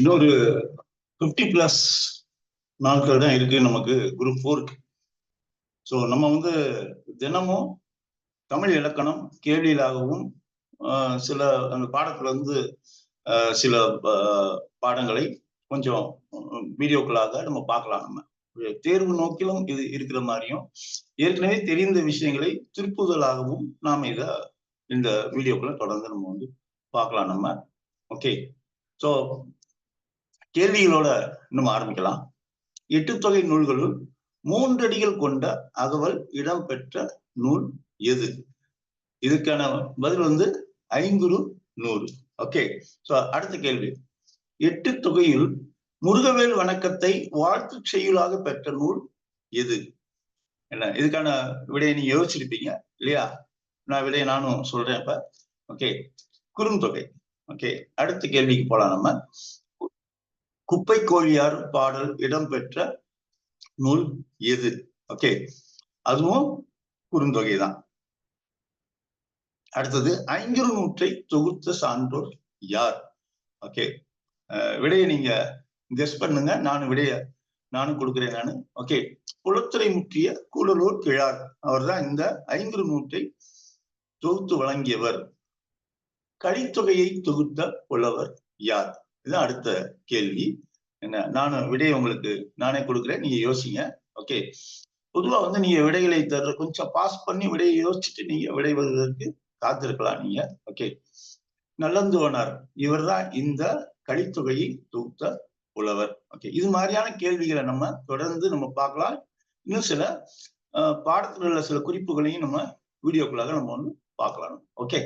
இன்னொரு fifty plus நாட்கள் தான் இருக்கு நமக்கு குரூப் ஃபோருக்கு ஸோ நம்ம வந்து தினமும் தமிழ் இலக்கணம் கேள்வியிலாகவும் சில அந்த பாடத்துல இருந்து சில பாடங்களை கொஞ்சம் வீடியோக்களாக நம்ம பார்க்கலாம் நம்ம. தேர்வு நோக்கிலும் இது இருக்கிற மாதிரியும் ஏற்கனவே தெரிந்த விஷயங்களை திருப்புதலாகவும் நாம் இதை இந்த வீடியோக்குள்ள தொடர்ந்து நம்ம வந்து பார்க்கலாம் நம்ம. ஓகே ஸோ கேள்விகளோட நம்ம ஆரம்பிக்கலாம். எட்டு தொகை நூல்களுள் மூன்றடிகள் கொண்ட அகவல் இடம்பெற்ற நூல் எது? இதுக்கான பதில் வந்து ஐங்குறு நூறு. ஓகே சோ அடுத்த கேள்வி. எட்டு தொகையில் முருகவேல் வணக்கத்தை வாழ்த்து செய்யுளாக பெற்ற நூல் எது? என்ன இதுக்கான விடையை நீங்க யோசிச்சிருப்பீங்க இல்லையா? நான் விடையை நானும் சொல்றேன் இப்ப ஓகே குறுந்தொகை. ஓகே அடுத்த கேள்விக்கு போலாம் நம்ம. குப்பை கோழியார் பாடல் இடம்பெற்ற நூல் எது? ஓகே அதுவும் குறுந்தொகை தான் அடுத்தது ஐங்குறு நூற்றை தொகுத்த சான்றோர் யார்? ஓகே விடையை நீங்க கெஸ் பண்ணுங்க. நானும் விடைய நானும் கொடுக்குறேன் நானு. ஓகே குளத்துறை முற்றிய கூடலூர் கிழார். அவர் தான் இந்த ஐங்குறு நூற்றை தொகுத்து வழங்கியவர். கலித்தொகையை தொகுத்த புலவர் யார்? இதுதான் அடுத்த கேள்வி. என்ன? நான் விடையை உங்களுக்கு நானே கொடுக்குறேன் நீங்க யோசிங்க. ஓகே பொதுவா வந்து நீங்க விடைகளை தர்ற கொஞ்சம் பாஸ் பண்ணி விடையை யோசிச்சுட்டு நீங்க விடை வருவதற்கு காத்திருக்கலாம் நீங்க. ஓகே நல்லந்துவனார். இவர் தான் இந்த கலித்தொகையை தொகுத்த புலவர். ஓகே இது மாதிரியான கேள்விகளை நம்ம தொடர்ந்து நம்ம பார்க்கலாம். இன்னும் சில பாடத்தில் உள்ள சில குறிப்புகளையும் நம்ம வீடியோக்குள்ளாக நம்ம வந்து பார்க்கலாம். ஓகே